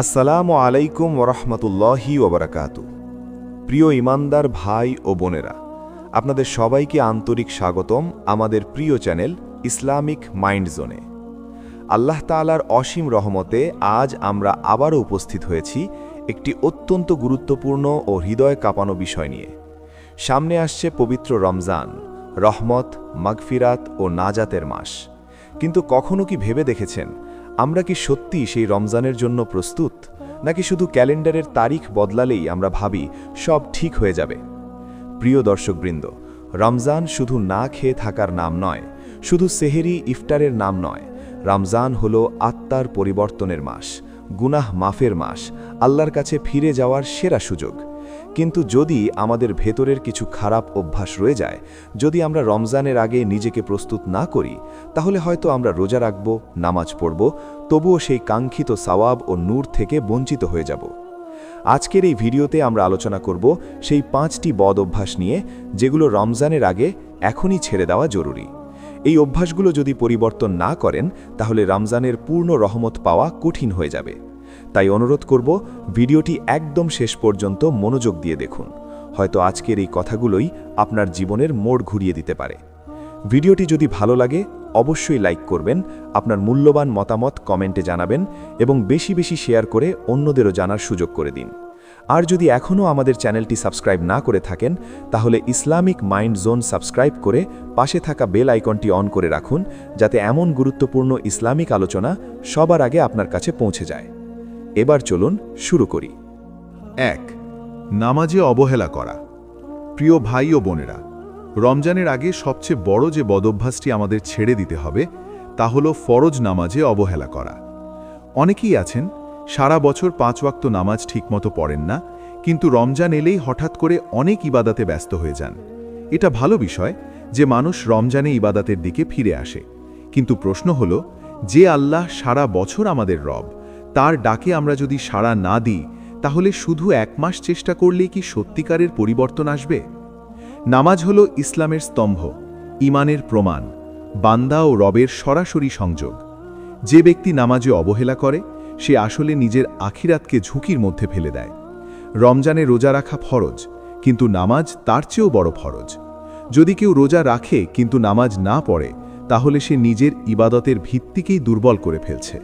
আসসালামু আলাইকুম ওরহমতুল্লাহি ওবরাকাতু। প্রিয় ইমানদার ভাই ও বোনেরা, আপনাদের সবাইকে আন্তরিক স্বাগতম আমাদের প্রিয় চ্যানেল ইসলামিক মাইন্ড জোনে। আল্লাহ তাআলার অসীম রহমতে আজ আমরা আবারও উপস্থিত হয়েছি একটি অত্যন্ত গুরুত্বপূর্ণ ও হৃদয় কাঁপানো বিষয় নিয়ে। সামনে আসছে পবিত্র রমজান, রহমত, মাগফিরাত ও নাজাতের মাস। কিন্তু কখনো কি ভেবে দেখেছেন আমরা কি সত্যি সেই রমজানের জন্য প্রস্তুত? নাকি শুধু ক্যালেন্ডারের তারিখ বদলালেই আমরা ভাবি সব ঠিক হয়ে যাবে? প্রিয় দর্শকবৃন্দ, রমজান শুধু না খেয়ে থাকার নাম নয়, শুধু সেহেরি ইফতারের নাম নয়। রমজান হল আত্মার পরিবর্তনের মাস, গুনাহ মাফের মাস, আল্লাহর কাছে ফিরে যাওয়ার সেরা সুযোগ। কিন্তু যদি আমাদের ভেতরের কিছু খারাপ অভ্যাস রয়ে যায়, যদি আমরা রমজানের আগে নিজেকে প্রস্তুত না করি, তাহলে হয়তো আমরা রোজা রাখব, নামাজ পড়ব, তবুও সেই কাঙ্ক্ষিত সওয়াব ও নূর থেকে বঞ্চিত হয়ে যাব। আজকের এই ভিডিওতে আমরা আলোচনা করব সেই পাঁচটি বদ অভ্যাস নিয়ে, যেগুলো রমজানের আগে এখনই ছেড়ে দেওয়া জরুরি। এই অভ্যাসগুলো যদি পরিবর্তন না করেন, তাহলে রমজানের পূর্ণ রহমত পাওয়া কঠিন হয়ে যাবে। তাই অনুরোধ করব ভিডিওটি একদম শেষ পর্যন্ত মনোযোগ দিয়ে দেখুন। হয়তো আজকের এই কথাগুলোই আপনার জীবনের মোড় ঘুরিয়ে দিতে পারে। ভিডিওটি যদি ভালো লাগে, অবশ্যই লাইক করবেন, আপনার মূল্যবান মতামত কমেন্টে জানাবেন এবং বেশি বেশি শেয়ার করে অন্যদেরও জানার সুযোগ করে দিন। আর যদি এখনও আমাদের চ্যানেলটি সাবস্ক্রাইব না করে থাকেন, তাহলে ইসলামিক মাইন্ড জোন সাবস্ক্রাইব করে পাশে থাকা বেল আইকনটি অন করে রাখুন, যাতে এমন গুরুত্বপূর্ণ ইসলামিক আলোচনা সবার আগে আপনার কাছে পৌঁছে যায়। এবার চলুন শুরু করি। এক, নামাজে অবহেলা করা। প্রিয় ভাই ও বোনেরা, রমজানের আগে সবচেয়ে বড় যে বদভ্যাসটি আমাদের ছেড়ে দিতে হবে, তা হল ফরজ নামাজে অবহেলা করা। অনেকেই আছেন, সারা বছর পাঁচ ওয়াক্ত নামাজ ঠিকমতো পড়েন না, কিন্তু রমজান এলেই হঠাৎ করে অনেক ইবাদাতে ব্যস্ত হয়ে যান। এটা ভালো বিষয় যে মানুষ রমজানে ইবাদাতের দিকে ফিরে আসে। কিন্তু প্রশ্ন হল, যে আল্লাহ সারা বছর আমাদের রব তার ডাকে আমরা যদি সাড়া না দিই, তাহলে শুধু এক মাস চেষ্টা করলেই কি সত্যিকারের পরিবর্তন আসবে? নামাজ হল ইসলামের স্তম্ভ ইমানের প্রমাণ, বান্দা ও রবের সরাসরি সংযোগ। যে ব্যক্তি নামাজে অবহেলা করে, সে আসলে নিজের আখিরাতকে ঝুঁকির মধ্যে ফেলে দেয়। রমজানে রোজা রাখা ফরজ, কিন্তু নামাজ তার চেয়েও বড় ফরজ। যদি কেউ রোজা রাখে, কিন্তু নামাজ না পড়ে, তাহলে সে নিজের ইবাদতের ভিত্তিকেই দুর্বল করে ফেলছে।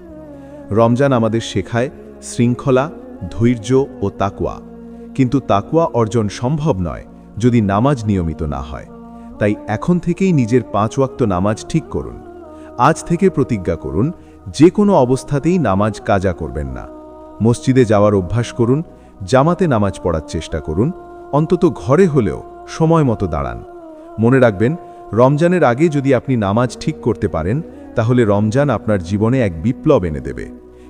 রমজান আমাদের শেখায় শৃঙ্খলা, ধৈর্য ও তাকুয়া কিন্তু তাকুয়া অর্জন সম্ভব নয় যদি নামাজ নিয়মিত না হয়। তাই এখন থেকেই নিজের পাঁচ ওয়াক্ত নামাজ ঠিক করুন। আজ থেকে প্রতিজ্ঞা করুন, যে কোনো অবস্থাতেই নামাজ কাজা করবেন না। মসজিদে যাওয়ার অভ্যাস করুন, জামাতে নামাজ পড়ার চেষ্টা করুন, অন্তত ঘরে হলেও সময় মতো দাঁড়ান। মনে রাখবেন, রমজানের আগে যদি আপনি নামাজ ঠিক করতে পারেন তাহলে রমজান আপনার জীবনে এক বিপ্লব এনে দেবে।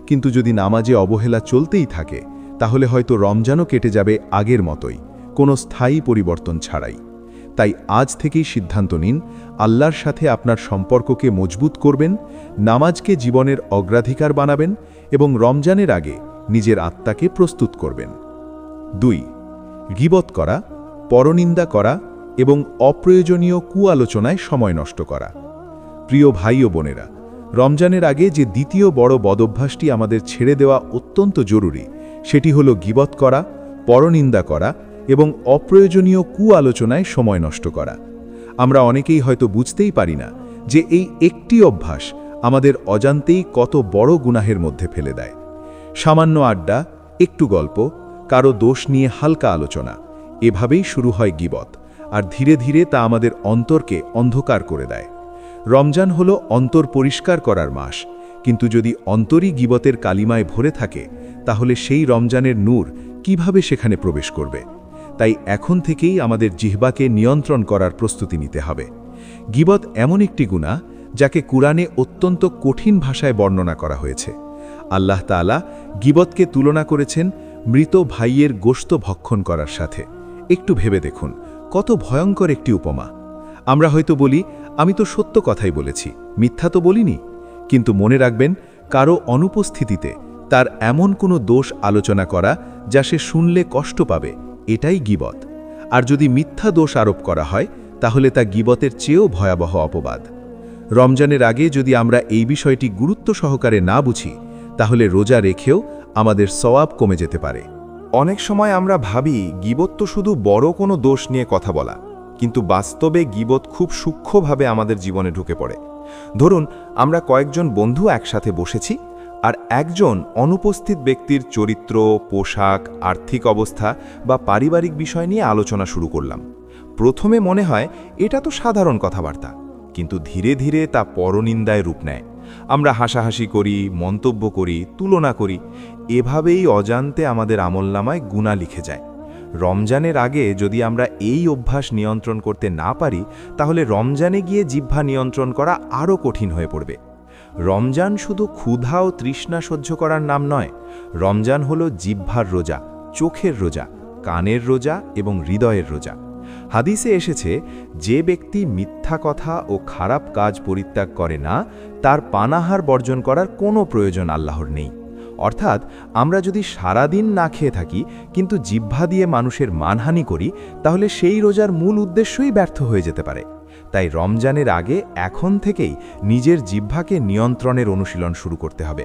কিন্তু যদি নামাজে অবহেলা চলতেই থাকে, তাহলে হয়তো রমজানও কেটে যাবে আগের মতোই, কোনো স্থায়ী পরিবর্তন ছাড়াই। তাই আজ থেকেই সিদ্ধান্ত নিন, আল্লাহর সাথে আপনার সম্পর্ককে মজবুত করবেন, নামাজকে জীবনের অগ্রাধিকার বানাবেন এবং রমজানের আগে নিজের আত্মাকে প্রস্তুত করবেন। দুই, গিবত করা, পরনিন্দা করা এবং অপ্রয়োজনীয় কুয়ালোচনায় সময় নষ্ট করা। প্রিয় ভাই ও বোনেরা, রমজানের আগে যে দ্বিতীয় বড় বদভ্যাসটি আমাদের ছেড়ে দেওয়া অত্যন্ত জরুরি, সেটি হল গিবত করা, পরনিন্দা করা এবং অপ্রয়োজনীয় কুয়ালোচনায় সময় নষ্ট করা। আমরা অনেকেই হয়তো বুঝতেই পারি না যে এই একটি অভ্যাস আমাদের অজান্তেই কত বড় গুনাহের মধ্যে ফেলে দেয়। সামান্য আড্ডা, একটু গল্প, কারও দোষ নিয়ে হালকা আলোচনা, এভাবেই শুরু হয় গিবত, আর ধীরে ধীরে তা আমাদের অন্তরকে অন্ধকার করে দেয়। রমজান হল অন্তর পরিষ্কার করার মাস। কিন্তু যদি অন্তরই গিবতের কালিমায় ভরে থাকে, তাহলে সেই রমজানের নূর কীভাবে সেখানে প্রবেশ করবে? তাই এখন থেকেই আমাদের জিহ্বাকে নিয়ন্ত্রণ করার প্রস্তুতি নিতে হবে। গিবত এমন একটি গুণা যাকে কুরআনে অত্যন্ত কঠিন ভাষায় বর্ণনা করা হয়েছে। আল্লাহ তাআলা গিবতকে তুলনা করেছেন মৃত ভাইয়ের গোস্ত ভক্ষণ করার সাথে। একটু ভেবে দেখুন, কত ভয়ঙ্কর একটি উপমা। আমরা হয়তো বলি, আমি তো সত্য কথাই বলেছি, মিথ্যা তো বলিনি। কিন্তু মনে রাখবেন, কারও অনুপস্থিতিতে তার এমন কোনো দোষ আলোচনা করা যা সে শুনলে কষ্ট পাবে, এটাই গিবত। আর যদি মিথ্যা দোষ আরোপ করা হয়, তাহলে তা গিবতের চেয়েও ভয়াবহ অপবাদ। রমজানের আগে যদি আমরা এই বিষয়টি গুরুত্ব সহকারে না বুঝি, তাহলে রোজা রেখেও আমাদের সওয়াব কমে যেতে পারে। অনেক সময় আমরা ভাবি, গিবত তো শুধু বড় কোনো দোষ নিয়ে কথা বলা। কিন্তু বাস্তবে গিবত খুব সূক্ষ্মভাবে আমাদের জীবনে ঢুকে পড়ে। ধরুন, আমরা কয়েকজন বন্ধু একসাথে বসেছি আর একজন অনুপস্থিত ব্যক্তির চরিত্র, পোশাক, আর্থিক অবস্থা বা পারিবারিক বিষয় নিয়ে আলোচনা শুরু করলাম। প্রথমে মনে হয়, এটা তো সাধারণ কথাবার্তা, কিন্তু ধীরে ধীরে তা পরনিন্দায় রূপ নেয়। আমরা হাসাহাসি করি, মন্তব্য করি, তুলনা করি, এভাবেই অজান্তে আমাদের আমলনামায় গুণা লিখে যায়। রমজানের আগে যদি আমরা এই অভ্যাস নিয়ন্ত্রণ করতে না পারি, তাহলে রমজানে গিয়ে জিহ্বা নিয়ন্ত্রণ করা আরও কঠিন হয়ে পড়বে। রমজান শুধু ক্ষুধা ও তৃষ্ণা সহ্য করার নাম নয়, রমজান হলো জিহ্বার রোজা, চোখের রোজা, কানের রোজা এবং হৃদয়ের রোজা। হাদিসে এসেছে, যে ব্যক্তি মিথ্যা কথা ও খারাপ কাজ পরিত্যাগ করে না, তার পানাহার বর্জন করার কোনো প্রয়োজন আল্লাহর নেই। অর্থাৎ আমরা যদি সারাদিন না খেয়ে থাকি, কিন্তু জিহ্বা দিয়ে মানুষের মানহানি করি, তাহলে সেই রোজার মূল উদ্দেশ্যই ব্যর্থ হয়ে যেতে পারে। তাই রমজানের আগে, এখন থেকেই নিজের জিহ্বাকে নিয়ন্ত্রণের অনুশীলন শুরু করতে হবে।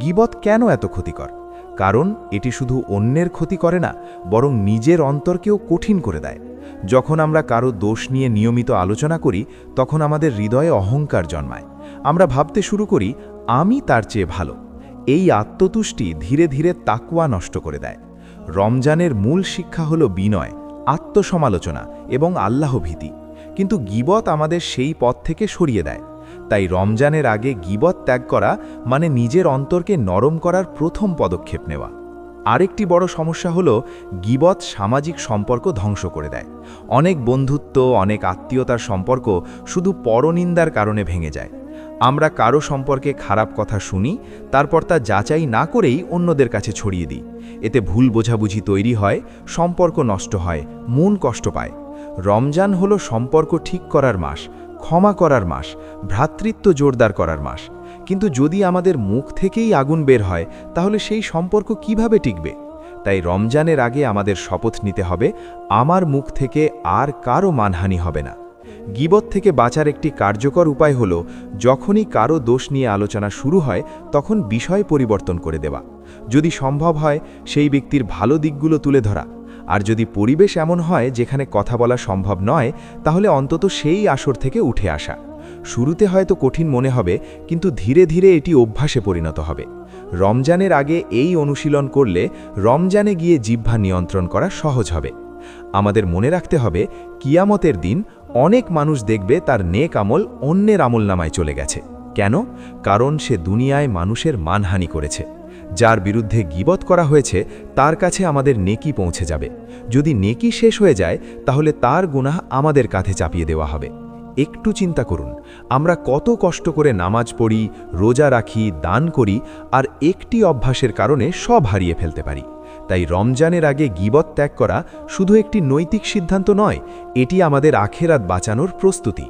গিবত কেন এত ক্ষতিকর? কারণ এটি শুধু অন্যের ক্ষতি করে না, বরং নিজের অন্তরকেও কঠিন করে দেয়। যখন আমরা কারও দোষ নিয়ে নিয়মিত আলোচনা করি, তখন আমাদের হৃদয়ে অহংকার জন্মায়। আমরা ভাবতে শুরু করি, আমি তার চেয়ে ভালো। এই আত্মতুষ্টি ধীরে ধীরে তাকুয়া নষ্ট করে দেয়। রমজানের মূল শিক্ষা হল বিনয়, আত্মসমালোচনা এবং আল্লাহভীতি। কিন্তু গিবত আমাদের সেই পথ থেকে সরিয়ে দেয়। তাই রমজানের আগে গিবত ত্যাগ করা মানে নিজের অন্তরকে নরম করার প্রথম পদক্ষেপ নেওয়া। আরেকটি বড় সমস্যা হল গিবত সামাজিক সম্পর্ক ধ্বংস করে দেয়। অনেক বন্ধুত্ব, অনেক আত্মীয়তার সম্পর্ক শুধু পরনিন্দার কারণে ভেঙে যায়। আমরা কারও সম্পর্কে খারাপ কথা শুনি, তারপর তা যাচাই না করেই অন্যদের কাছে ছড়িয়ে দিই। এতে ভুল বোঝাবুঝি তৈরি হয়, সম্পর্ক নষ্ট হয়, মন কষ্ট পায়। রমজান হলো সম্পর্ক ঠিক করার মাস, ক্ষমা করার মাস, ভ্রাতৃত্ব জোরদার করার মাস। কিন্তু যদি আমাদের মুখ থেকেই আগুন বের হয়, তাহলে সেই সম্পর্ক কীভাবে টিকবে? তাই রমজানের আগে আমাদের শপথ নিতে হবে, আমার মুখ থেকে আর কারও মানহানি হবে না। গিবত থেকে বাঁচার একটি কার্যকর উপায় হল, যখনই কারও দোষ নিয়ে আলোচনা শুরু হয়, তখন বিষয় পরিবর্তন করে দেওয়া। যদি সম্ভব হয়, সেই ব্যক্তির ভালো দিকগুলো তুলে ধরা। আর যদি পরিবেশ এমন হয়, যেখানে কথা বলা সম্ভব নয়, তাহলে অন্তত সেই আসর থেকে উঠে আসা। শুরুতে হয়তো কঠিন মনে হবে, কিন্তু ধীরে ধীরে এটি অভ্যাসে পরিণত হবে। রমজানের আগে এই অনুশীলন করলে, রমজানে গিয়ে জিহ্বা নিয়ন্ত্রণ করা সহজ হবে। আমাদের মনে রাখতে হবে, কিয়ামতের দিন অনেক মানুষ দেখবে তার নেক আমল অন্যের আমল নামায় চলে গেছে। কেন? কারণ সে দুনিয়ায় মানুষের মানহানি করেছে। যার বিরুদ্ধে গিবত করা হয়েছে, তার কাছে আমাদের নেকি পৌঁছে যাবে। যদি নেকি শেষ হয়ে যায়, তাহলে তার গুনাহ আমাদের কাঁধে চাপিয়ে দেওয়া হবে। একটু চিন্তা করুন, আমরা কত কষ্ট করে নামাজ পড়ি, রোজা রাখি, দান করি, আর একটি অভ্যাসের কারণে সব হারিয়ে ফেলতে পারি। তাই রমজানের আগে গিবত ত্যাগ করা শুধু একটি নৈতিক সিদ্ধান্ত নয়, এটি আমাদের আখেরাত বাঁচানোর প্রস্তুতি।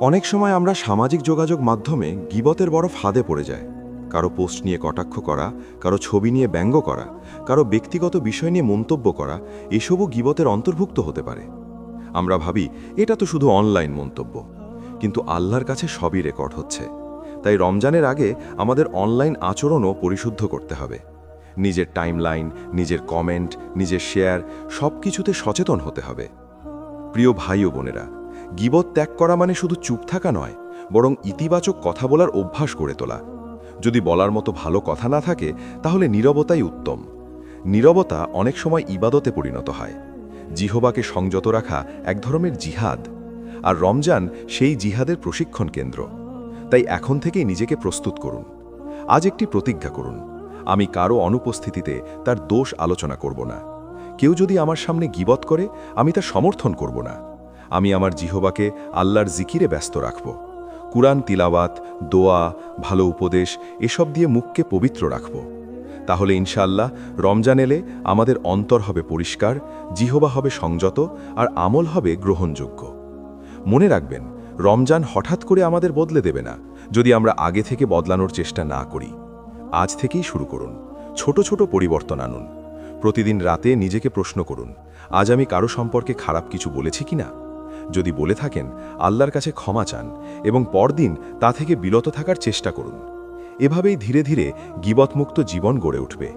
অনেক সময় আমরা সামাজিক যোগাযোগ মাধ্যমে গিবতের বড় ফাঁদে পড়ে যায়। কারও পোস্ট নিয়ে কটাক্ষ করা, কারও ছবি নিয়ে ব্যঙ্গ করা, কারও ব্যক্তিগত বিষয় নিয়ে মন্তব্য করা, এসবও গিবতের অন্তর্ভুক্ত হতে পারে। আমরা ভাবি, এটা তো শুধু অনলাইন মন্তব্য। কিন্তু আল্লাহর কাছে সবই রেকর্ড হচ্ছে। তাই রমজানের আগে আমাদের অনলাইন আচরণও পরিশুদ্ধ করতে হবে। নিজের টাইমলাইন নিজের কমেন্ট নিজের শেয়ার সব কিছুতে সচেতন হতে হবে। প্রিয় ভাই ও বোনেরা, গিবত ত্যাগ করা মানে শুধু চুপ থাকা নয়, বরং ইতিবাচক কথা বলার অভ্যাস গড়ে তোলা। যদি বলার মতো ভালো কথা না থাকে, তাহলে নীরবতাই উত্তম। নীরবতা অনেক সময় ইবাদতে পরিণত হয়। জিহবাকে সংযত রাখা এক ধরনের জিহাদ, আর রমজান সেই জিহাদের প্রশিক্ষণ কেন্দ্র। তাই এখন থেকেই নিজেকে প্রস্তুত করুন। আজ একটি প্রতিজ্ঞা করুন। আমি কারও অনুপস্থিতিতে তার দোষ আলোচনা করব না। কেউ যদি আমার সামনে গিবত করে, আমি তা সমর্থন করব না। আমি আমার জিহবাকে আল্লাহর জিকিরে ব্যস্ত রাখব। কুরআন তিলাওয়াত, দোয়া, ভালো উপদেশ, এসব দিয়ে মুখকে পবিত্র রাখব। তাহলে ইনশাআল্লাহ রমজান এলে আমাদের অন্তর হবে পরিষ্কার, জিহবা হবে সংযত, আর আমল হবে গ্রহণযোগ্য। মনে রাখবেন, রমজান হঠাৎ করে আমাদের বদলে দেবে না, যদি আমরা আগে থেকে বদলানোর চেষ্টা না করি। আজ থেকেই শুরু করুন। ছোট ছোট পরিবর্তন আনুন। প্রতিদিন রাতে নিজেকে প্রশ্ন করুন, আজ আমি কারও সম্পর্কে খারাপ কিছু বলেছি কিনা? যদি বলে থাকেন, আল্লাহর কাছে ক্ষমা চান এবং পরদিন তা থেকে বিরত থাকার চেষ্টা করুন। এভাবেই ধীরে ধীরে গিবতমুক্ত জীবন গড়ে উঠবে।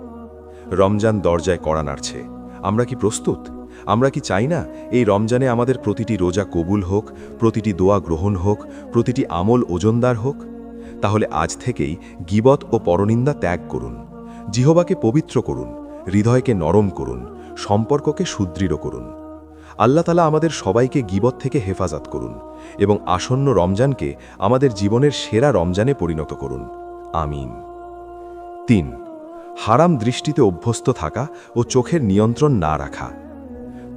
রমজান দরজায় কড়া নাড়ছে। আমরা কি প্রস্তুত? আমরা কি চাই না এই রমজানে আমাদের প্রতিটি রোজা কবুল হোক, প্রতিটি দোয়া গ্রহণ হোক, প্রতিটি আমল ওজনদার হোক? তাহলে আজ থেকেই গিবত ও পরনিন্দা ত্যাগ করুন। জিহবাকে পবিত্র করুন, হৃদয়কে নরম করুন, সম্পর্ককে সুদৃঢ় করুন। আল্লাহ তালা আমাদের সবাইকে গিবত থেকে হেফাজত করুন এবং আসন্ন রমজানকে আমাদের জীবনের সেরা রমজানে পরিণত করুন। আমিন। তিন, হারাম দৃষ্টিতে অভ্যস্ত থাকা ও চোখের নিয়ন্ত্রণ না রাখা।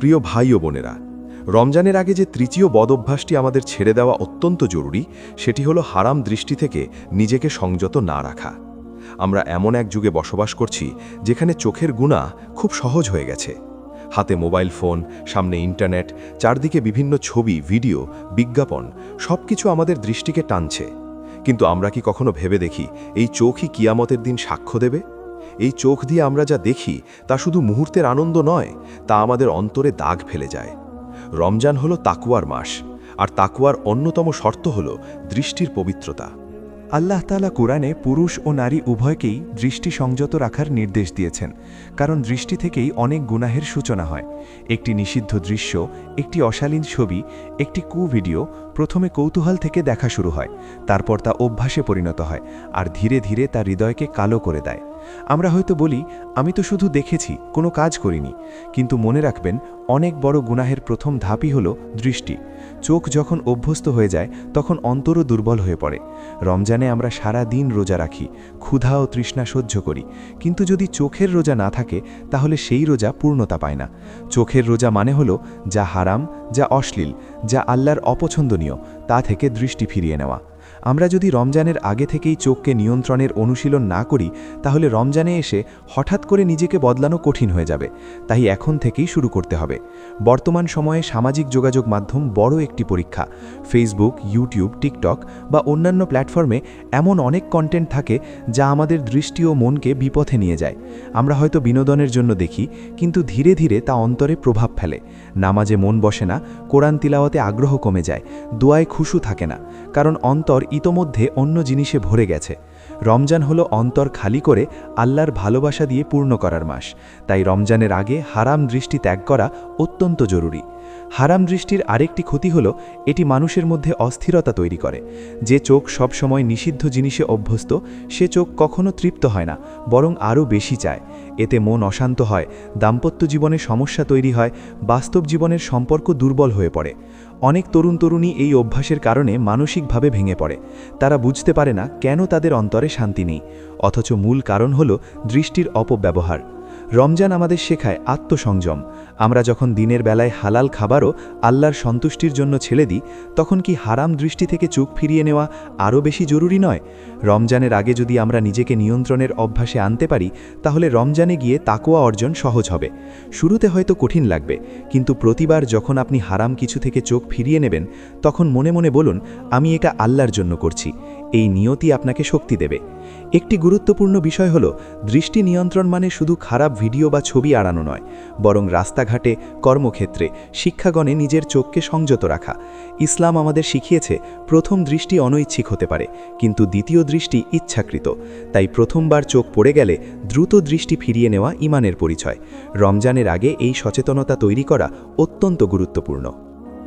প্রিয় ভাই ও বোনেরা রমজানের আগে যে তৃতীয় বদভ্যাসটি আমাদের ছেড়ে দেওয়া অত্যন্ত জরুরি, সেটি হলো হারাম দৃষ্টি থেকে নিজেকে সংযত না রাখা। আমরা এমন এক যুগে বসবাস করছি, যেখানে চোখের গুণা খুব সহজ হয়ে গেছে। হাতে মোবাইল ফোন, সামনে ইন্টারনেট, চারদিকে বিভিন্ন ছবি, ভিডিও, বিজ্ঞাপন, সবকিছু আমাদের দৃষ্টিকে টানছে। কিন্তু আমরা কি কখনো ভেবে দেখি, এই চোখই কিয়ামতের দিন সাক্ষ্য দেবে? এই চোখ দিয়ে আমরা যা দেখি, তা শুধু মুহূর্তের আনন্দ নয়, তা আমাদের অন্তরে দাগ ফেলে যায়। রমজান হলো তাকুয়ার মাস আর তাকুয়ার অন্যতম শর্ত হল দৃষ্টির পবিত্রতা। আল্লাহ তালা কোরআনে পুরুষ ও নারী উভয়কেই দৃষ্টি সংযত রাখার নির্দেশ দিয়েছেন, কারণ দৃষ্টি থেকেই অনেক গুনাহের সূচনা হয়। একটি নিষিদ্ধ দৃশ্য, একটি অশালীন ছবি, একটি কু ভিডিও প্রথমে কৌতূহল থেকে দেখা শুরু হয়, তারপর তা অভ্যাসে পরিণত হয় আর ধীরে ধীরে তা হৃদয়কে কালো করে দেয়। আমরা হয়তো বলি, আমি তো শুধু দেখেছি, কোনো কাজ করিনি। কিন্তু মনে রাখবেন, অনেক বড় গুনাহের প্রথম ধাপই হল দৃষ্টি। চোখ যখন অভ্যস্ত হয়ে যায়, তখন অন্তরও দুর্বল হয়ে পড়ে। রমজানে আমরা সারা দিন রোজা রাখি, ক্ষুধা ও তৃষ্ণা সহ্য করি। কিন্তু যদি চোখের রোজা না থাকে, তাহলে সেই রোজা পূর্ণতা পায় না। চোখের রোজা মানে হলো যা হারাম, যা অশ্লীল, যা আল্লাহর অপছন্দনীয়, তা থেকে দৃষ্টি ফিরিয়ে নেওয়া। আমরা যদি রমজানের আগে থেকেই চোখকে নিয়ন্ত্রণের অনুশীলন না করি, তাহলে রমজানে এসে হঠাৎ করে নিজেকে বদলানো কঠিন হয়ে যাবে। তাই এখন থেকেই শুরু করতে হবে। বর্তমান সময়ে সামাজিক যোগাযোগ মাধ্যম বড় একটি পরীক্ষা। ফেসবুক ইউটিউব টিকটক বা অন্যান্য প্ল্যাটফর্মে এমন অনেক কন্টেন্ট থাকে যা আমাদের দৃষ্টি ও মনকে বিপথে নিয়ে যায়। আমরা হয়তো বিনোদনের জন্য দেখি, কিন্তু ধীরে ধীরে তা অন্তরে প্রভাব ফেলে। নামাজে মন বসে না, কোরআন তিলাওয়াতে আগ্রহ কমে যায়, দোয়ায় খুশু থাকে না। কারণ অন্তর ইতোমধ্যে অন্য জিনিসে ভরে গেছে। রমজান হলো অন্তর খালি করে আল্লাহর ভালোবাসা দিয়ে পূর্ণ করার মাস। তাই রমজানের আগে হারাম দৃষ্টি ত্যাগ করা অত্যন্ত জরুরি। হারাম দৃষ্টির আরেকটি ক্ষতি হল, এটি মানুষের মধ্যে অস্থিরতা তৈরি করে। যে চোখ সবসময় নিষিদ্ধ জিনিসে অভ্যস্ত, সে চোখ কখনো তৃপ্ত হয় না, বরং আরও বেশি চায়। এতে মন অশান্ত হয়, দাম্পত্য জীবনে সমস্যা তৈরি হয়, বাস্তব জীবনের সম্পর্ক দুর্বল হয়ে পড়ে। অনেক তরুণ তরুণী এই অভ্যাসের কারণে মানসিকভাবে ভেঙে পড়ে। তারা বুঝতে পারে না কেন তাদের অন্তরে শান্তি নেই। অথচ মূল কারণ হল দৃষ্টির অপব্যবহার। রমজান আমাদের শেখায় আত্মসংযম। আমরা যখন দিনের বেলায় হালাল খাবারও আল্লাহর সন্তুষ্টির জন্য ছেড়ে দিই, তখন কি হারাম দৃষ্টি থেকে চোখ ফিরিয়ে নেওয়া আরও বেশি জরুরি নয়? রমজানের আগে যদি আমরা নিজেকে নিয়ন্ত্রণের অভ্যাসে আনতে পারি, তাহলে রমজানে গিয়ে তাকোয়া অর্জন সহজ হবে। শুরুতে হয়তো কঠিন লাগবে, কিন্তু প্রতিবার যখন আপনি হারাম কিছু থেকে চোখ ফিরিয়ে নেবেন, তখন মনে মনে বলুন, আমি এটা আল্লাহর জন্য করছি। এই নিয়তি আপনাকে শক্তি দেবে। একটি গুরুত্বপূর্ণ বিষয় হল, দৃষ্টি নিয়ন্ত্রণ মানে শুধু খারাপ ভিডিও বা ছবি আড়ানো নয়, বরং রাস্তাঘাটে, কর্মক্ষেত্রে, শিক্ষাগণে নিজের চোখকে সংযত রাখা। ইসলাম আমাদের শিখিয়েছে, প্রথম দৃষ্টি অনৈচ্ছিক হতে পারে, কিন্তু দ্বিতীয় দৃষ্টি ইচ্ছাকৃত। তাই প্রথমবার চোখ পড়ে গেলে দ্রুত দৃষ্টি ফিরিয়ে নেওয়া ইমানের পরিচয়। রমজানের আগে এই সচেতনতা তৈরি করা অত্যন্ত গুরুত্বপূর্ণ।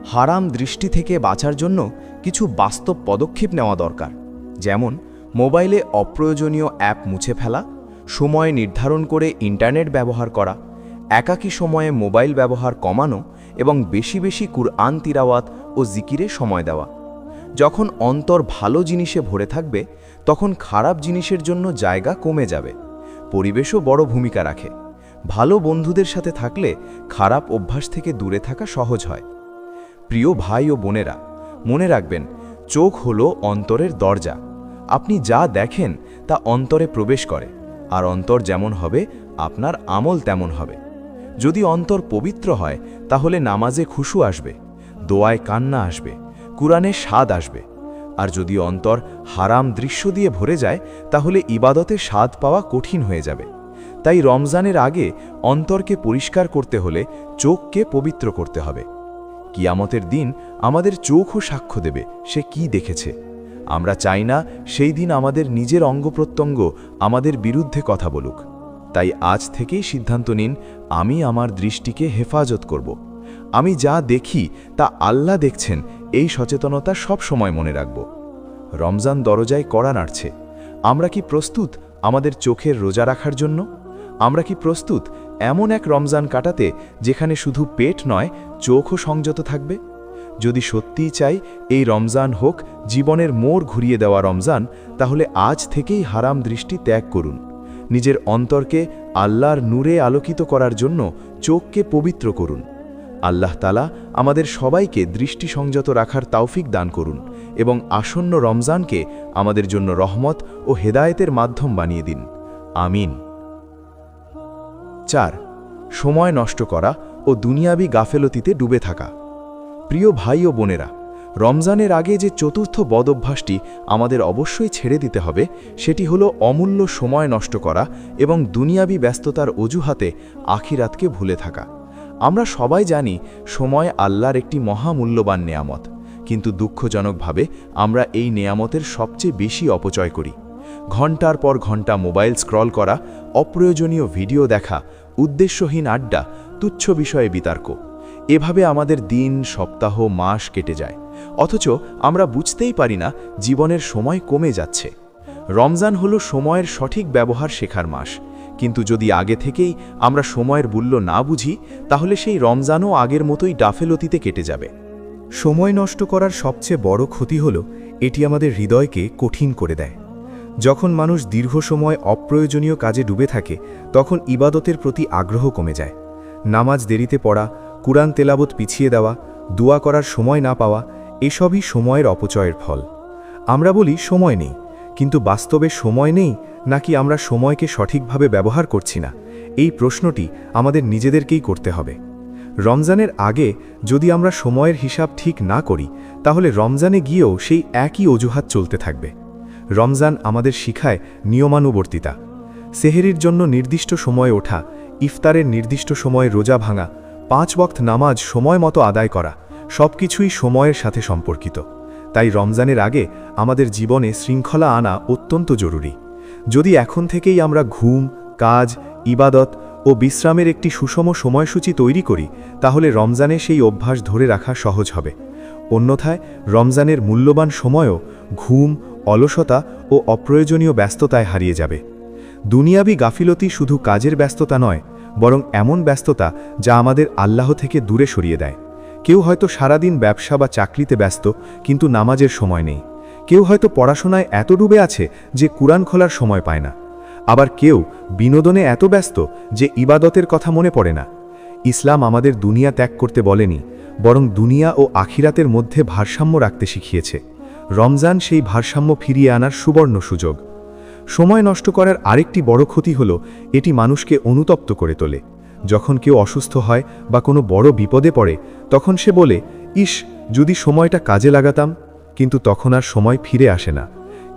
হারাম দৃষ্টি থেকে বাঁচার জন্য কিছু বাস্তব পদক্ষেপ নেওয়া দরকার। যেমন, মোবাইলে অপ্রয়োজনীয় অ্যাপ মুছে ফেলা, সময় নির্ধারণ করে ইন্টারনেট ব্যবহার করা, একাকী সময়ে মোবাইল ব্যবহার কমানো এবং বেশি বেশি কুরআন তিরাওয়াত ও জিকিরে সময় দেওয়া। যখন অন্তর ভালো জিনিসে ভরে থাকবে, তখন খারাপ জিনিসের জন্য জায়গা কমে যাবে, পরিবেশও বড় ভূমিকা রাখে। ভালো বন্ধুদের সাথে থাকলে খারাপ অভ্যাস থেকে দূরে থাকা সহজ হয়। প্রিয় ভাই ও বোনেরা, মনে রাখবেন চোখ হলো অন্তরের দরজা। আপনি যা দেখেন, তা অন্তরে প্রবেশ করে, আর অন্তর যেমন হবে, আপনার আমল তেমন হবে। যদি অন্তর পবিত্র হয়, তাহলে নামাজে খুশু আসবে, দোয়ায় কান্না আসবে, কুরআনে স্বাদ আসবে। আর যদি অন্তর হারাম দৃশ্য দিয়ে ভরে যায়, তাহলে ইবাদতে স্বাদ পাওয়া কঠিন হয়ে যাবে। তাই রমজানের আগে অন্তরকে পরিষ্কার করতে হলে চোখকে পবিত্র করতে হবে। কিয়ামতের দিন আমাদের চোখও সাক্ষ্য দেবে সে কি দেখেছে। আমরা চাই না সেই দিন আমাদের নিজের অঙ্গপ্রত্যঙ্গ আমাদের বিরুদ্ধে কথা বলুক। তাই আজ থেকেই সিদ্ধান্ত নিন, আমি আমার দৃষ্টিকে হেফাজত করব। আমি যা দেখি তা আল্লাহ দেখছেন, এই সচেতনতা সব সময় মনে রাখব। রমজান দরজায় কড়া নাড়ছে। আমরা কি প্রস্তুত আমাদের চোখের রোজা রাখার জন্য? আমরা কি প্রস্তুত এমন এক রমজান কাটাতে যেখানে শুধু পেট নয়, চোখও সংযত থাকবে? যদি সত্যিই চাই এই রমজান হোক, জীবনের মোড় ঘুরিয়ে দেওয়া রমজান, তাহলে আজ থেকেই হারাম দৃষ্টি ত্যাগ করুন। নিজের অন্তরকে আল্লাহর নূরে আলোকিত করার জন্য চোখকে পবিত্র করুন। আল্লাহ তালা আমাদের সবাইকে দৃষ্টি সংযত রাখার তাওফিক দান করুন এবং আসন্ন রমজানকে আমাদের জন্য রহমত ও হেদায়েতের মাধ্যম বানিয়ে দিন। আমিন। চার, সময় নষ্ট করা ও দুনিয়াবি গাফেলতিতে ডুবে থাকা। প্রিয় ভাই ও বোনেরা, রমজানের আগে যে চতুর্থ বদ অভ্যাসটি আমাদের অবশ্যই ছেড়ে দিতে হবে, সেটি হলো অমূল্য সময় নষ্ট করা এবং দুনিয়াবি ব্যস্ততার অজুহাতে আখিরাতকে ভুলে থাকা। আমরা সবাই জানি, সময় আল্লাহর একটি মহামূল্যবান নেয়ামত। কিন্তু দুঃখজনকভাবে, আমরা এই নেয়ামতের সবচেয়ে বেশি অপচয় করি। ঘণ্টার পর ঘণ্টা মোবাইল স্ক্রল করা, অপ্রয়োজনীয় ভিডিও দেখা, উদ্দেশ্যহীন আড্ডা, তুচ্ছ বিষয়ে বিতর্ক। এভাবে আমাদের দিন, সপ্তাহ, মাস কেটে যায়। অথচ আমরা বুঝতেই পারি না জীবনের সময় কমে যাচ্ছে। রমজান হলো সময়ের সঠিক ব্যবহার শেখার মাস। কিন্তু যদি আগে থেকেই আমরা সময়ের মূল্য না বুঝি, তাহলে সেই রমজানও আগের মতোই ডাফেলতিতে কেটে যাবে। সময় নষ্ট করার সবচেয়ে বড় ক্ষতি হল, এটি আমাদের হৃদয়কে কঠিন করে দেয়। যখন মানুষ দীর্ঘ সময় অপ্রয়োজনীয় কাজে ডুবে থাকে, তখন ইবাদতের প্রতি আগ্রহ কমে যায়। নামাজ দেরিতে পড়া কুরআন তেলাবত পিছিয়ে দেওয়া, দোয়া করার সময় না পাওয়া, এসবই সময়ের অপচয়ের ফল। আমরা বলি সময় নেই, কিন্তু বাস্তবে সময় নেই নাকি আমরা সময়কে সঠিকভাবে ব্যবহার করছি না? এই প্রশ্নটি আমাদের নিজেদেরকেই করতে হবে। রমজানের আগে যদি আমরা সময়ের হিসাব ঠিক না করি, তাহলে রমজানে গিয়েও সেই একই অজুহাত চলতে থাকবে। রমজান আমাদের শিখায় নিয়মানুবর্তিতা। সেহেরির জন্য নির্দিষ্ট সময়ে ওঠা, ইফতারের নির্দিষ্ট সময়ে রোজা ভাঙা পাঁচ বক্ত নামাজ সময় মতো আদায় করা সবকিছুই সময়ের সাথে সম্পর্কিত। তাই রমজানের আগে আমাদের জীবনে শৃঙ্খলা আনা অত্যন্ত জরুরি। যদি এখন থেকেই আমরা ঘুম, কাজ, ইবাদত ও বিশ্রামের একটি সুষম সময়সূচি তৈরি করি, তাহলে রমজানে সেই অভ্যাস ধরে রাখা সহজ হবে। অন্যথায় রমজানের মূল্যবান সময়ও ঘুম, অলসতা ও অপ্রয়োজনীয় ব্যস্ততায় হারিয়ে যাবে। দুনিয়াবি গাফিলতি শুধু কাজের ব্যস্ততা নয় বরং এমন ব্যস্ততা যা আমাদের আল্লাহ থেকে দূরে সরিয়ে দেয়। কেউ হয়তো সারাদিন ব্যবসা বা চাকরিতে ব্যস্ত, কিন্তু নামাজের সময় নেই। কেউ হয়তো পড়াশোনায় এত ডুবে আছে যে কুরআন খোলার সময় পায় না। আবার কেউ বিনোদনে এত ব্যস্ত যে ইবাদতের কথা মনে পড়ে না। ইসলাম আমাদের দুনিয়া ত্যাগ করতে বলেনি, বরং দুনিয়া ও আখিরাতের মধ্যে ভারসাম্য রাখতে শিখিয়েছে। রমজান সেই ভারসাম্য ফিরিয়ে আনার সুবর্ণ সুযোগ। সময় নষ্ট করার আরেকটি বড় ক্ষতি হল, এটি মানুষকে অনুতপ্ত করে তোলে। যখন কেউ অসুস্থ হয় বা কোনো বড় বিপদে পড়ে, তখন সে বলে, ইস, যদি সময়টা কাজে লাগাতাম, কিন্তু তখন আর সময় ফিরে আসে না।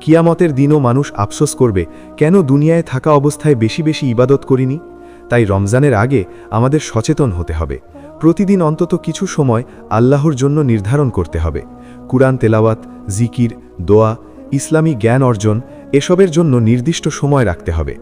কিয়ামতের দিনও মানুষ আফসোস করবে, কেন দুনিয়ায় থাকা অবস্থায় বেশি বেশি ইবাদত করিনি? তাই রমজানের আগে আমাদের সচেতন হতে হবে। প্রতিদিন অন্তত কিছু সময় আল্লাহর জন্য নির্ধারণ করতে হবে। কুরআন তেলাওয়াত, জিকির, দোয়া, ইসলামী জ্ঞান অর্জন এসবের জন্য নির্দিষ্ট সময় রাখতে হবে।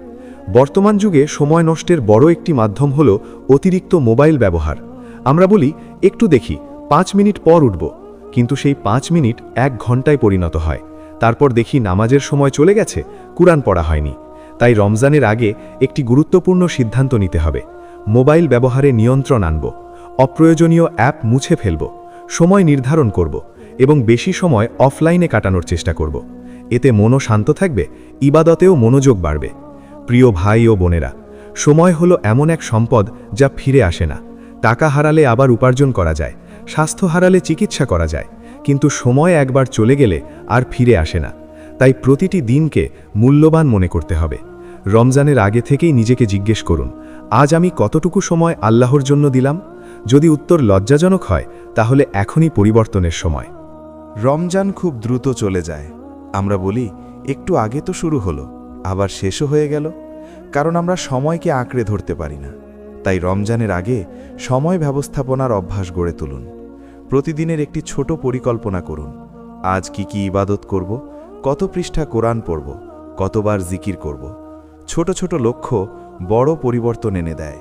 বর্তমান যুগে সময় নষ্টের বড় একটি মাধ্যম হল অতিরিক্ত মোবাইল ব্যবহার। আমরা বলি, একটু দেখি, পাঁচ মিনিট পর উঠব। কিন্তু সেই পাঁচ মিনিট এক ঘন্টায় পরিণত হয়। তারপর দেখি নামাজের সময় চলে গেছে, কুরআন পড়া হয়নি। তাই রমজানের আগে একটি গুরুত্বপূর্ণ সিদ্ধান্ত নিতে হবে। মোবাইল ব্যবহারে নিয়ন্ত্রণ আনব। অপ্রয়োজনীয় অ্যাপ মুছে ফেলব। সময় নির্ধারণ করব এবং বেশি সময় অফলাইনে কাটানোর চেষ্টা করব। এতে মনও শান্ত থাকবে, ইবাদতেও মনোযোগ বাড়বে। প্রিয় ভাই ও বোনেরা, সময় হলো এমন এক সম্পদ যা ফিরে আসে না। টাকা হারালে আবার উপার্জন করা যায়, স্বাস্থ্য হারালে চিকিৎসা করা যায়, কিন্তু সময় একবার চলে গেলে আর ফিরে আসে না। তাই প্রতিটি দিনকে মূল্যবান মনে করতে হবে। রমজানের আগে থেকেই নিজেকে জিজ্ঞেস করুন, আজ আমি কতটুকু সময় আল্লাহর জন্য দিলাম? যদি উত্তর লজ্জাজনক হয়, তাহলে এখনই পরিবর্তনের সময়। রমজান খুব দ্রুত চলে যায়। আমরা বলি, একটু আগে তো শুরু হলো, আবার শেষও হয়ে গেল, কারণ আমরা সময়কে আঁকড়ে ধরতে পারি না। তাই রমজানের আগে সময় ব্যবস্থাপনার অভ্যাস গড়ে তুলুন। প্রতিদিনের একটি ছোট পরিকল্পনা করুন। আজ কি কি ইবাদত করব, কত পৃষ্ঠা কোরআন পড়ব, কতবার জিকির করব, ছোট ছোট লক্ষ্য বড় পরিবর্তন এনে দেয়।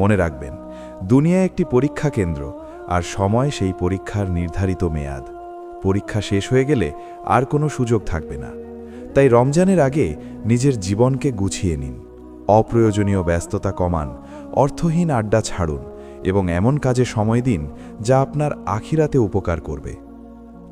মনে রাখবেন দুনিয়া একটি পরীক্ষা কেন্দ্র, আর সময় সেই পরীক্ষার নির্ধারিত মেয়াদ। পরীক্ষা শেষ হয়ে গেলে আর কোনো সুযোগ থাকবে না। তাই রমজানের আগে নিজের জীবনকে গুছিয়ে নিন। অপ্রয়োজনীয় ব্যস্ততা কমান, অর্থহীন আড্ডা ছাড়ুন এবং এমন কাজে সময় দিন যা আপনার আখিরাতে উপকার করবে।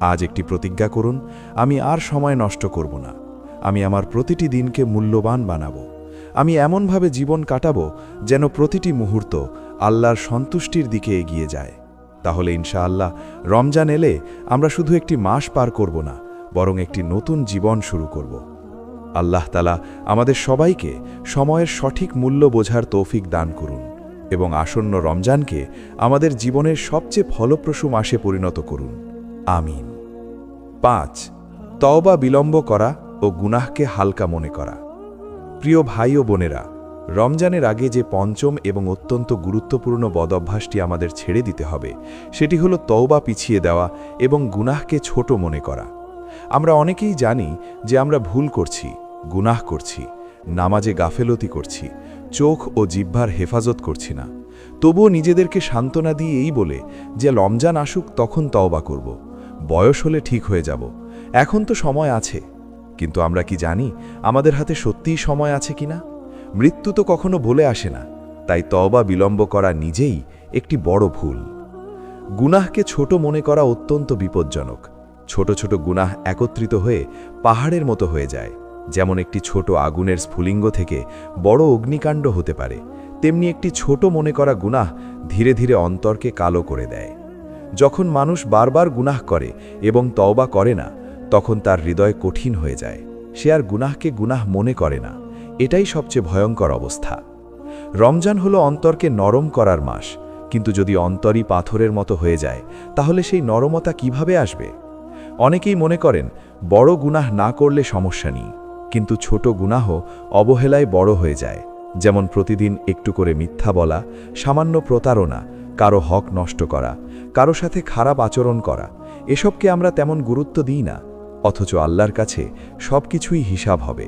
আজ একটি প্রতিজ্ঞা করুন, আমি আর সময় নষ্ট করব না। আমি আমার প্রতিটি দিনকে মূল্যবান বানাবো। আমি এমনভাবে জীবন কাটাবো যেন প্রতিটি মুহূর্ত আল্লাহর সন্তুষ্টির দিকে এগিয়ে যায়। তাহলে ইনশাআল্লাহ রমজান এলে আমরা শুধু একটি মাস পার করব না, বরং একটি নতুন জীবন শুরু করব। আল্লাহ তালা আমাদের সবাইকে সময়ের সঠিক মূল্য বোঝার তৌফিক দান করুন এবং আসন্ন রমজানকে আমাদের জীবনের সবচেয়ে ফলপ্রসূ মাসে পরিণত করুন। আমিন। পাঁচ, তওবা বিলম্ব করা ও গুনাহকে হালকা মনে করা। প্রিয় ভাই ও বোনেরা রমজানের আগে যে পঞ্চম এবং অত্যন্ত গুরুত্বপূর্ণ বদভ্যাসটি আমাদের ছেড়ে দিতে হবে, সেটি হলো তওবা পিছিয়ে দেওয়া এবং গুনাহকে ছোট মনে করা। আমরা অনেকেই জানি যে আমরা ভুল করছি, গুনাহ করছি, নামাজে গাফেলতি করছি, চোখ ও জিহ্বার হেফাজত করছি না। তবুও নিজেদেরকে সান্ত্বনা দিয়ে এই বলে যে রমজান আসুক তখন তওবা করব। বয়স হলে ঠিক হয়ে যাব। এখন তো সময় আছে। কিন্তু আমরা কি জানি আমাদের হাতে সত্যিই সময় আছে কিনা? মৃত্যু তো কখনো বলে আসে না, তাই তবা বিলম্ব করা নিজেই একটি বড় ভুল। গুনাহকে ছোট মনে করা অত্যন্ত বিপজ্জনক। ছোট ছোট গুনাহ একত্রিত হয়ে পাহাড়ের মতো হয়ে যায়, যেমন একটি ছোট আগুনের স্ফুলিঙ্গ থেকে বড় অগ্নিকাণ্ড হতে পারে, তেমনি একটি ছোট মনে করা গুনাহ ধীরে ধীরে অন্তরকে কালো করে দেয়। যখন মানুষ বারবার গুনাহ করে এবং তওবা করে না, তখন তার হৃদয় কঠিন হয়ে যায়, সে আর গুনাহকে গুনাহ মনে করে না। এটাই সবচেয়ে ভয়ঙ্কর অবস্থা। রমজান হলো অন্তরকে নরম করার মাস, কিন্তু যদি অন্তরই পাথরের মতো হয়ে যায়, তাহলে সেই নরমতা কীভাবে আসবে? অনেকেই মনে করেন, বড় গুনাহ না করলে সমস্যা নেই, কিন্তু ছোট গুনাহ অবহেলায় বড় হয়ে যায়, যেমন প্রতিদিন একটু করে মিথ্যা বলা, সামান্য প্রতারণা, কারও হক নষ্ট করা, কারও সাথে খারাপ আচরণ করা, এসবকে আমরা তেমন গুরুত্ব দিই না, অথচ আল্লাহর কাছে সব কিছুই হিসাব হবে।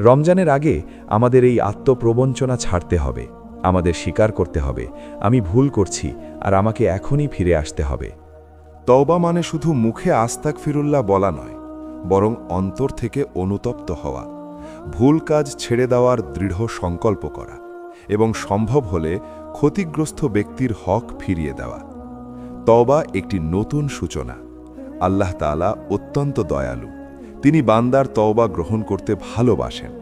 রমজানের আগে আমাদের এই আত্মপ্রবঞ্চনা ছাড়তে হবে, আমাদের স্বীকার করতে হবে, আমি ভুল করছি আর আমাকে এখনই ফিরে আসতে হবে। তওবা মানে শুধু মুখে আস্তাক ফিরুল্লাহ বলা নয়, বরং অন্তর থেকে অনুতপ্ত হওয়া, ভুল কাজ ছেড়ে দেওয়ার দৃঢ় সংকল্প করা এবং সম্ভব হলে ক্ষতিগ্রস্ত ব্যক্তির হক ফিরিয়ে দেওয়া। তওবা একটি নতুন সূচনা, আল্লাহ তাআলা অত্যন্ত দয়ালু। তিনি বান্দার তওবা গ্রহণ করতে ভালোবাসেন।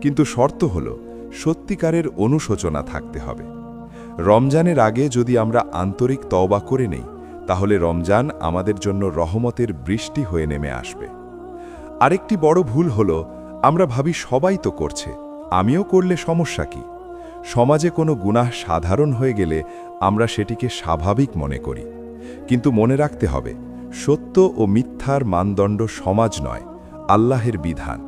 কিন্তু শর্ত হল, সত্যিকারের অনুশোচনা থাকতে হবে। রমজানের আগে যদি আমরা আন্তরিক তওবা করে নেই, তাহলে রমজান আমাদের জন্য রহমতের বৃষ্টি হয়ে নেমে আসবে। আরেকটি বড় ভুল হল, আমরা ভাবি সবাই তো করছে, আমিও করলে সমস্যা কি? সমাজে কোনো গুনাহ সাধারণ হয়ে গেলে আমরা সেটিকে স্বাভাবিক মনে করি। কিন্তু মনে রাখতে হবে, সত্য ও মিথ্যার মানদণ্ড সমাজ নয় আল্লাহের বিধান।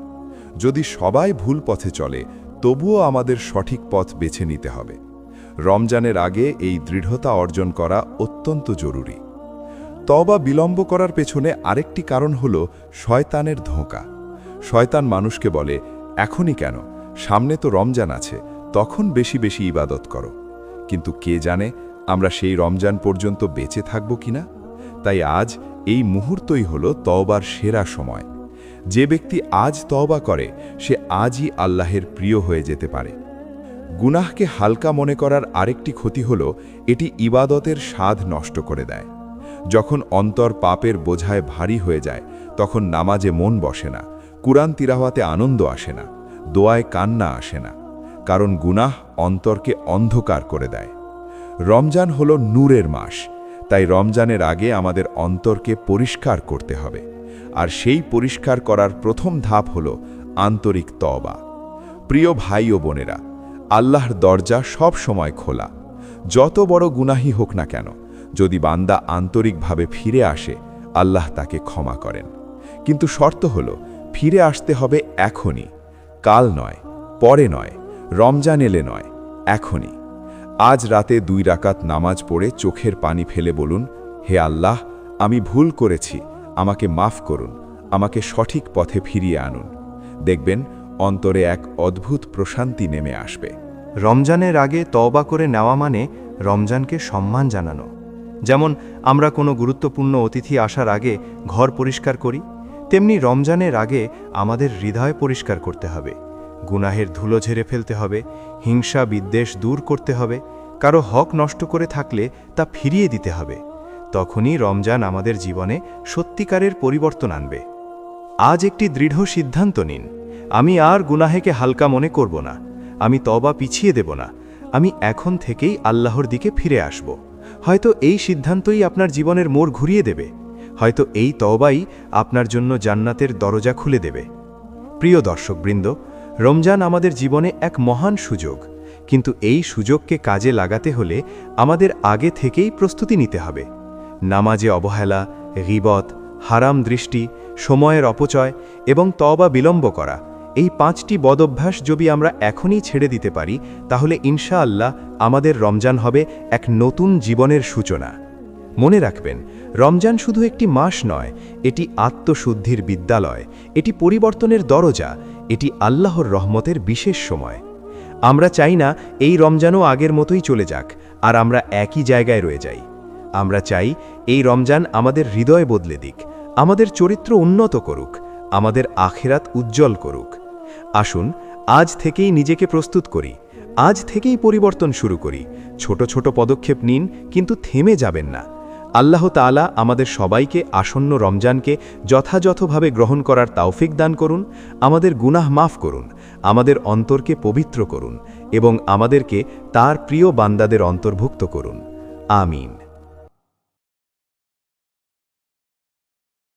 যদি সবাই ভুল পথে চলে, তবুও আমাদের সঠিক পথ বেছে নিতে হবে। রমজানের আগে এই দৃঢ়তা অর্জন করা অত্যন্ত জরুরি। তবা বিলম্ব করার পেছনে আরেকটি কারণ হল শয়তানের ধোঁকা। শয়তান মানুষকে বলে, এখনই কেন? সামনে তো রমজান আছে, তখন বেশি বেশি ইবাদত করো। কিন্তু কে জানে, আমরা সেই রমজান পর্যন্ত বেঁচে থাকব কিনা? তাই আজ এই মুহূর্তই হল তওবার সেরা সময়। যে ব্যক্তি আজ তওবা করে, সে আজই আল্লাহের প্রিয় হয়ে যেতে পারে। গুনাহকে হালকা মনে করার আরেকটি ক্ষতি হল, এটি ইবাদতের স্বাদ নষ্ট করে দেয়। যখন অন্তর পাপের বোঝায় ভারী হয়ে যায়, তখন নামাজে মন বসে না, কুরআন তিরাওয়াতে আনন্দ আসে না, দোয়ায় কান্না আসে না, কারণ গুনাহ অন্তরকে অন্ধকার করে দেয়। রমজান হল নূরের মাস, তাই রমজানের আগে আমাদের অন্তরকে পরিষ্কার করতে হবে। আর সেই পরিষ্কার করার প্রথম ধাপ হল আন্তরিক তবা প্রিয় ভাই ও বোনেরা, আল্লাহর দরজা সব সময় খোলা। যত বড় গুনাহি হোক না কেন, যদি বান্দা আন্তরিকভাবে ফিরে আসে, আল্লাহ তাকে ক্ষমা করেন। কিন্তু শর্ত হল, ফিরে আসতে হবে এখনই। কাল নয়, পরে নয়, রমজান এলে নয়, এখনই। আজ রাতে দুই রাকাত নামাজ পড়ে চোখের পানি ফেলে বলুন, হে আল্লাহ, আমি ভুল করেছি আমাকে মাফ করুন, আমাকে সঠিক পথে ফিরিয়ে আনুন। দেখবেন, অন্তরে এক অদ্ভুত প্রশান্তি নেমে আসবে। রমজানের আগে তওবা করে নেওয়া মানে রমজানকে সম্মান জানানো। যেমন, আমরা কোনো গুরুত্বপূর্ণ অতিথি আসার আগে ঘর পরিষ্কার করি, তেমনি রমজানের আগে আমাদের হৃদয় পরিষ্কার করতে হবে। গুনাহের ধুলো ঝেড়ে ফেলতে হবে, হিংসা বিদ্বেষ দূর করতে হবে, কারও হক নষ্ট করে থাকলে তা ফিরিয়ে দিতে হবে। তখনই রমজান আমাদের জীবনে সত্যিকারের পরিবর্তন আনবে। আজ একটি দৃঢ় সিদ্ধান্ত নিন। আমি আর গুনাহেকে হালকা মনে করব না। আমি তবা পিছিয়ে দেব না। আমি এখন থেকেই আল্লাহর দিকে ফিরে আসব। হয়তো এই সিদ্ধান্তই আপনার জীবনের মোড় ঘুরিয়ে দেবে। হয়তো এই তবাই আপনার জন্য জান্নাতের দরজা খুলে দেবে। প্রিয় দর্শকবৃন্দ, রমজান আমাদের জীবনে এক মহান সুযোগ। কিন্তু এই সুযোগকে কাজে লাগাতে হলে আমাদের আগে থেকেই প্রস্তুতি নিতে হবে। নামাজে অবহেলা, গিবত, হারাম দৃষ্টি, সময়ের অপচয় এবং তবা বিলম্ব করা। এই পাঁচটি বদভ্যাস যদি আমরা এখনই ছেড়ে দিতে পারি, তাহলে ইনশাআল্লাহ আমাদের রমজান হবে এক নতুন জীবনের সূচনা। মনে রাখবেন, রমজান শুধু একটি মাস নয়, এটি আত্মশুদ্ধির বিদ্যালয়, এটি পরিবর্তনের দরজা, এটি আল্লাহর রহমতের বিশেষ সময়। আমরা চাই না এই রমজানও আগের মতোই চলে যাক, আর আমরা একই জায়গায় রয়ে যাই। আমরা চাই এই রমজান আমাদের হৃদয় বদলে দিক, আমাদের চরিত্র উন্নত করুক, আমাদের আখেরাত উজ্জ্বল করুক। আসুন, আজ থেকেই নিজেকে প্রস্তুত করি, আজ থেকেই পরিবর্তন শুরু করি, ছোট ছোট পদক্ষেপ নিন, কিন্তু থেমে যাবেন না। আল্লাহ তাআলা আমাদের সবাইকে আসন্ন রমজানকে যথাযথভাবে গ্রহণ করার তাওফিক দান করুন, আমাদের গুনাহ মাফ করুন, আমাদের অন্তরকে পবিত্র করুন এবং আমাদেরকে তার প্রিয় বান্দাদের অন্তর্ভুক্ত করুন। আমিন।